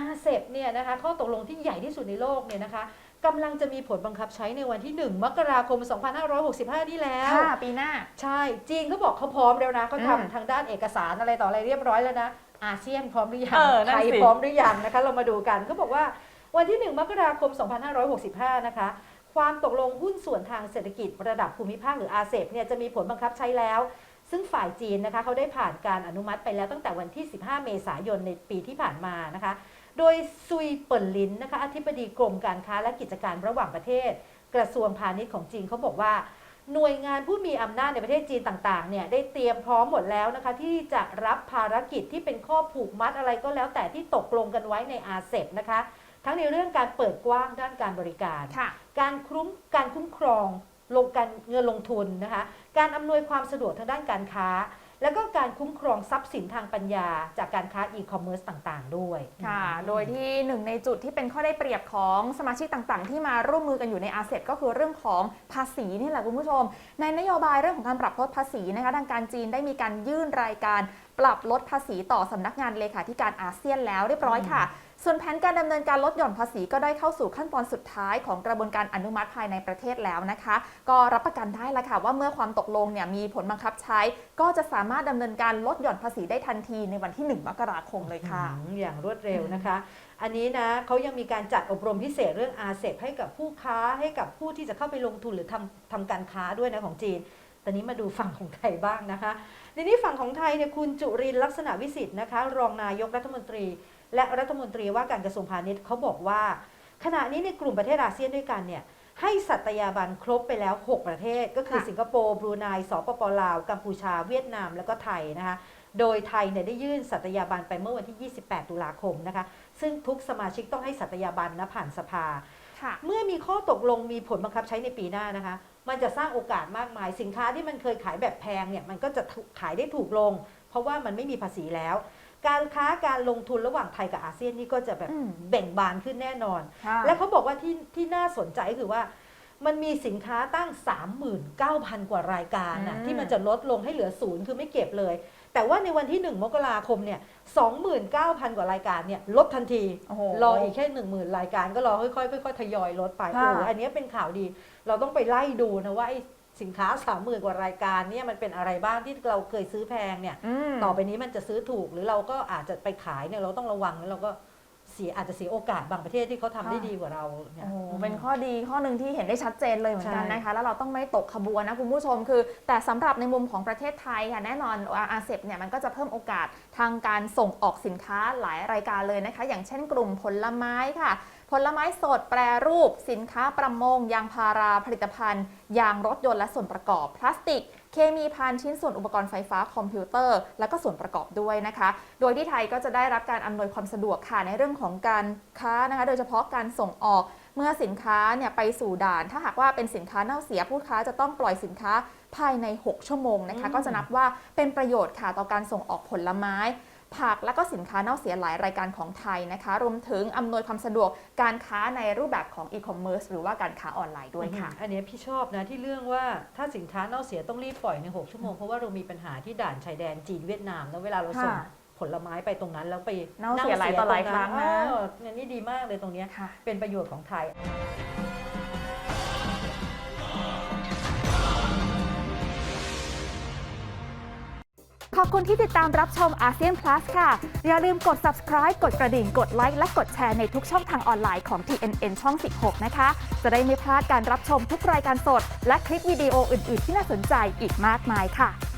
อาเซบเนี่ยนะคะข้อตกลงที่ใหญ่ที่สุดในโลกเนี่ยนะคะกำลังจะมีผลบังคับใช้ในวันที่ 1 มกราคม 2565 นี่แล้ว ค่ะ ปีหน้า ใช่ จีนเขาบอกเขาพร้อมแล้วนะเขาอืมทำทางด้านเอกสารอะไรต่ออะไรเรียบร้อยแล้วนะ อาเซียนพร้อมหรือยัง เออนั่นไทยสิ พร้อมหรือยังนะคะ เรามาดูกันเขาบอกว่าวันที่ 1 มกราคม 2565 นะคะ ความตกลงหุ้นส่วนทางเศรษฐกิจระดับภูมิภาคหรืออาเซบเนี่ยจะมีผลบังคับใช้แล้ว ซึ่งฝ่ายจีนนะคะเขาได้ผ่านการอนุมัติไปแล้วตั้งแต่วันที่ 15 เมษายนในปีที่ผ่านมานะคะ โดยซุยเปิ่นลินนะคะอธิบดีกรมการค้าและกิจการระหว่างประเทศ กระทรวงพาณิชย์ของจีนเขาบอกว่าหน่วยงานผู้มีอำนาจในประเทศจีนต่างๆ เนี่ยได้เตรียมพร้อมหมดแล้วนะคะ ที่จะรับภารกิจที่เป็นข้อผูกมัดอะไรก็แล้วแต่ที่ตกลงกันไว้ในอาเซบนะคะ ทั้งในเรื่องการเปิดกว้างด้านการบริการค่ะการคุ้มการคุ้มครอง ลงการเงินลงทุนนะคะ การอำนวยความสะดวกทางด้านการค้า แล้วก็การคุ้มครองทรัพย์สินทางปัญญา จากการค้าอีคอมเมิร์ซต่างๆ ด้วย ค่ะอืมโดยที่หนึ่งในจุดที่เป็นข้อได้เปรียบของสมาชิกต่างๆ ที่มาร่วมมือกันอยู่ในอาเซียนก็คือเรื่องของภาษีนี่แหละคุณผู้ชม ในนโยบายเรื่องของการปรับลดภาษีนะคะทางการจีนได้มีการยื่นรายการปรับลดภาษีต่อสำนักงานเลขาธิการอาเซียนแล้วเรียบร้อยค่ะ ส่วนแผนการดำเนินการลดหย่อนภาษีก็ได้เข้าสู่ขั้นตอนสุดท้ายของกระบวนการอนุมัติภายในประเทศแล้วนะคะ ก็รับประกันได้ละค่ะว่าเมื่อความตกลงเนี่ยมีผลบังคับใช้ ก็จะสามารถดำเนินการลดหย่อนภาษีได้ทันทีในวันที่ 1 มกราคมเลยค่ะ อย่างรวดเร็วนะคะ อันนี้นะเขายังมีการจัดอบรมพิเศษเรื่องอาเซบให้กับผู้ค้าให้กับผู้ที่จะเข้าไปลงทุนหรือทำทำการค้าด้วยนะของจีนตอนนี้มาดูฝั่งของไทยบ้างนะคะทีนี้ฝั่งของไทยเนี่ยคุณจุรินลักษณะวิสิทธ์นะคะ รองนายกรัฐมนตรี และรัฐมนตรีว่าการกระทรวงพาณิชย์เขาบอกว่า ขณะนี้ในกลุ่มประเทศอาเซียนด้วยกันเนี่ยให้สัตยาบันครบไปแล้ว 6 ประเทศ ก็คือค่ะสิงคโปร์บรูไนสปปลาว กัมพูชา เวียดนาม แล้วก็ไทยนะคะโดยไทยเนี่ยได้ยื่นสัตยาบันไปเมื่อวันที่ 28 ตุลาคมนะคะซึ่งทุกสมาชิกต้องให้สัตยาบันนะผ่านสภาค่ะเมื่อมีข้อตกลงมีผลบังคับใช้ในปีหน้านะคะ มันจะสร้างโอกาสมากมายสินค้าที่มันเคยขายแบบแพงเนี่ยมันก็จะถูกขายได้ถูกลง เพราะว่ามันไม่มีภาษีแล้ว การค้าการลงทุนระหว่างไทยกับอาเซียนนี่ก็จะแบบอืมเบ่งบานขึ้นแน่นอนค่ะและเขาบอกว่าที่ที่น่าสนใจก็คือว่ามันมีสินค้าตั้ง 39,000 กว่ารายการนะอืมที่มันจะลดลงให้เหลือศูนย์คือไม่เก็บเลย แต่ว่าในวันที่ 1 มกราคมเนี่ย 29,000 กว่ารายการเนี่ยลดทันทีโอ้โหรออีกแค่ 10,000 รายการก็รอค่อยๆค่อยๆทยอยลดไปค่ะโอ้โหอันนี้เป็นข่าวดี เราต้องไปไล่ดูนะว่าไอ้ สินค้า30,000กว่ารายการเนี่ยมันเป็นอะไรบ้างที่เราเคยซื้อแพงเนี่ยมต่อไปนี้มันจะซื้อถูกหรือเราก็อาจจะไปขายเนี่ยเราต้องระวังแล้วเราก็เสียอาจจะเสียโอกาสบางประเทศที่เขาทำได้ค่ะดีกว่าเราเนี่ย โอ้โหเป็นข้อดีข้อหนึ่งที่เห็นได้ชัดเจนเลยเหมือนกันใช่ นะคะ แล้วเราต้องไม่ตกขบวนนะคุณผู้ชมคือ แต่สำหรับในมุมของประเทศไทยค่ะแน่นอนอาเซบเนี่ยมันก็จะเพิ่มโอกาสทางการส่งออกสินค้าหลายรายการเลยนะคะ อย่างเช่นกลุ่มผลไม้ค่ะ ผลไม้สดแปรรูป สินค้าประมง ยางพาราผลิตภัณฑ์ ยางรถยนต์และส่วนประกอบ พลาสติก เคมีพันชิ้นส่วนอุปกรณ์ไฟฟ้าคอมพิวเตอร์ และก็ส่วนประกอบด้วยนะคะ โดยที่ไทยก็จะได้รับการอำนวยความสะดวกค่ะในเรื่องของการค้านะคะ โดยเฉพาะการส่งออกเมื่อสินค้าเนี่ยไปสู่ด่าน ถ้าหากว่าเป็นสินค้าเน่าเสียผู้ค้าจะต้องปล่อยสินค้าภายใน 6 ชั่วโมงนะคะ ก็จะนับว่าเป็นประโยชน์ค่ะต่อการส่งออกผลไม้ ผักและก็สินค้าเน่าเสียหลายรายการของไทยนะคะ รวมถึงอำนวยความสะดวกการค้าในรูปแบบของอีคอมเมิร์ซหรือว่าการค้าออนไลน์ด้วยค่ะอืมอันเนี้ยพี่ชอบนะที่เรื่องว่าถ้าสินค้าเน่าเสียต้องรีบปล่อยใน 6 ชั่วโมง เพราะว่าเรามีปัญหาที่ด่านชายแดนจีนเวียดนามนะเวลาเราส่งค่ะผลไม้ไปตรงนั้นแล้วไปเน่าเสียหลายต่อหลายครั้งนะเออเนี่ยนี่ดีมากเลยตรงเนี้ยค่ะเป็นประโยชน์ของไทย อบคุณที่ติดตามรับชมอาเซียนพลัสค่ะ อย่าลืมกด subscribe กดกระดิ่ง กดไลค์ และกดแชร์ในทุกช่องทางออนไลน์ของ TNN ช่อง 16 นะคะ จะได้ไม่พลาดการรับชมทุกรายการสด และคลิปวิดีโออื่น ๆ ที่น่าสนใจอีกมากมายค่ะ